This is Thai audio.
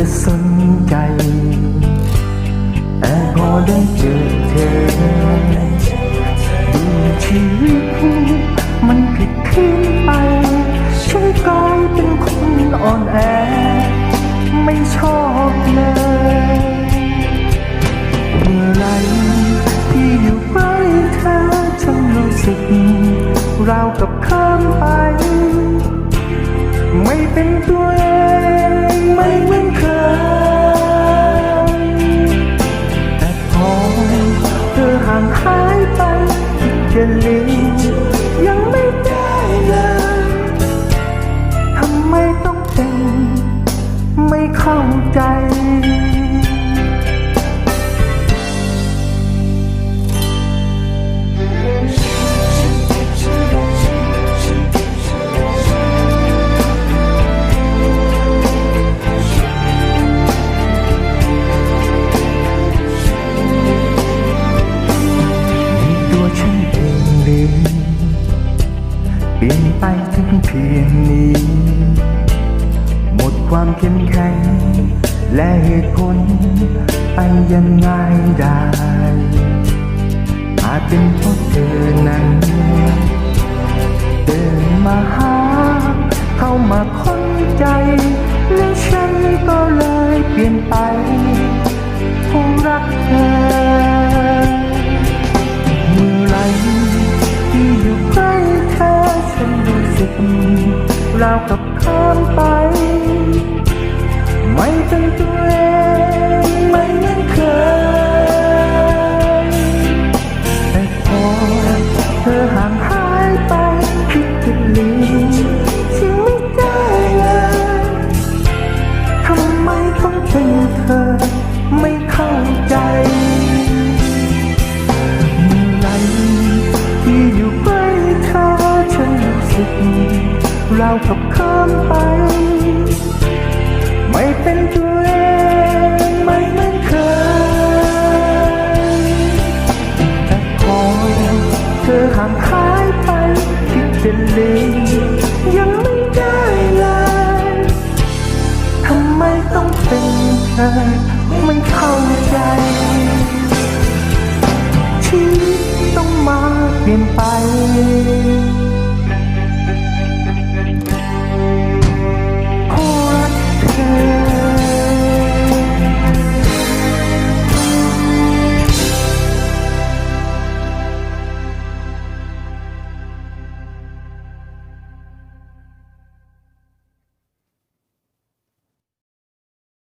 จะสนใจแต่พอได้เจอเธอดูชีวิตมันผิดเพี้ยนไปฉันกลายเป็นคนอ่อนแอางหายไปคิดจะลืมยังไม่ได้เลยทำไมต้องเป็นไม่เข้าใจ เปลี่ยนไปถึงเพียงนี้ หมดความเข้มแข็ง และเหตุผลไปยังไงได้อาจเป็นเพราะเธอนั้นเดินมาหา เข้ามาค้นใจ และฉันก็เลยเปลี่ยนไป ราวกับข้ามไป ไม่เป็นตัวเองไม่เหมือนเคยแต่พอเธอห่างหาย เราวกับข้ามไป ไม่เป็นตัวเองไม่เหมือนเคยแต่พอเธอห่างหายไปคิดจะลืมยังไม่ได้เลยทำไมต้องเป็นเธอไม่เข้าใจ